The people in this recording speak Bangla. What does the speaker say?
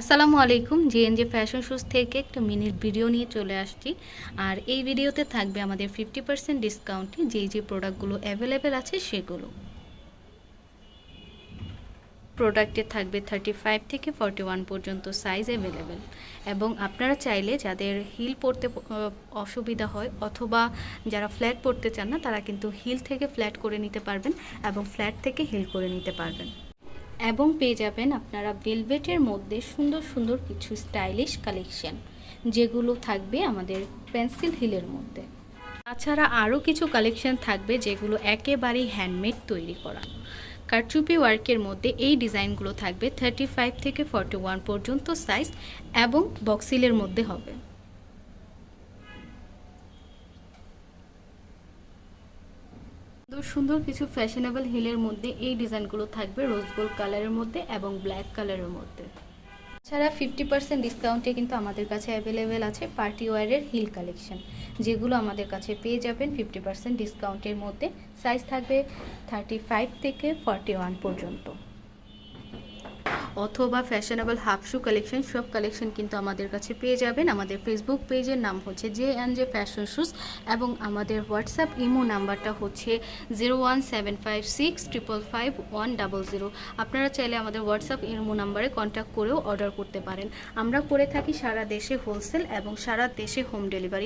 আসসালামু আলাইকুম জেএনজে ফ্যাশন শুজ থেকে একটা মিনিট ভিডিও নিয়ে চলে আসছি। আর এই ভিডিওতে থাকবে আমাদের ফিফটি পার্সেন্ট ডিসকাউন্টে যেই যে প্রোডাক্টগুলো অ্যাভেলেবেল আছে সেগুলো। প্রোডাক্টে থাকবে থার্টি ফাইভ থেকে ফর্টি ওয়ান পর্যন্ত সাইজ অ্যাভেলেবেল এবং আপনারা চাইলে যাদের হিল পরতে অসুবিধা হয় অথবা যারা ফ্ল্যাট পরতে চান না, তারা কিন্তু হিল থেকে ফ্ল্যাট করে নিতে পারবেন এবং ফ্ল্যাট থেকে হিল করে নিতে পারবেন। এবং পেয়ে যাবেন আপনারা ভেলভেটের মধ্যে সুন্দর সুন্দর কিছু স্টাইলিশ কালেকশন যেগুলো থাকবে আমাদের পেন্সিল হিলের মধ্যে। তাছাড়া আরও কিছু কালেকশন থাকবে যেগুলো একেবারেই হ্যান্ডমেড তৈরি করা। কারচুপি ওয়ার্কের মধ্যে এই ডিজাইনগুলো থাকবে থার্টি ফাইভ থেকে ফর্টি ওয়ান পর্যন্ত সাইজ এবং বক্সিলের মধ্যে হবে। সুন্দর কিছু ফ্যাশনেবল হিলের মধ্যে এই ডিজাইনগুলো থাকবে রোজ গোল্ড কালারের মধ্যে এবং ব্ল্যাক কালারের মধ্যে। ছাড়া ফিফটি পার্সেন্ট ডিসকাউন্টে কিন্তু আমাদের কাছে অ্যাভেলেবেল আছে পার্টি ওয়ারের হিল কালেকশন যেগুলো আমাদের কাছে পেয়ে যাবেন ফিফটি পার্সেন্ট ডিসকাউন্টের মধ্যে। সাইজ থাকবে থার্টি ফাইভ থেকে ফর্টি ওয়ান পর্যন্ত। অথবা ফ্যাশনেবল হাফ শু কালেকশন সব কালেকশন কিন্তু আমাদের কাছে পেয়ে যাবেন। আমাদের ফেসবুক পেজের নাম হচ্ছে J and J fashion shoes এবং আমাদের হোয়াটসঅ্যাপ ইমো নাম্বারটা হচ্ছে zero one seven five six triple five one double zero আপনারা চাইলে আমাদের হোয়াটসঅ্যাপ ইমো নাম্বারে কন্ট্যাক্ট করেও অর্ডার করতে পারেন। আমরা করে থাকি সারা দেশে হোলসেল এবং সারা দেশে হোম ডেলিভারি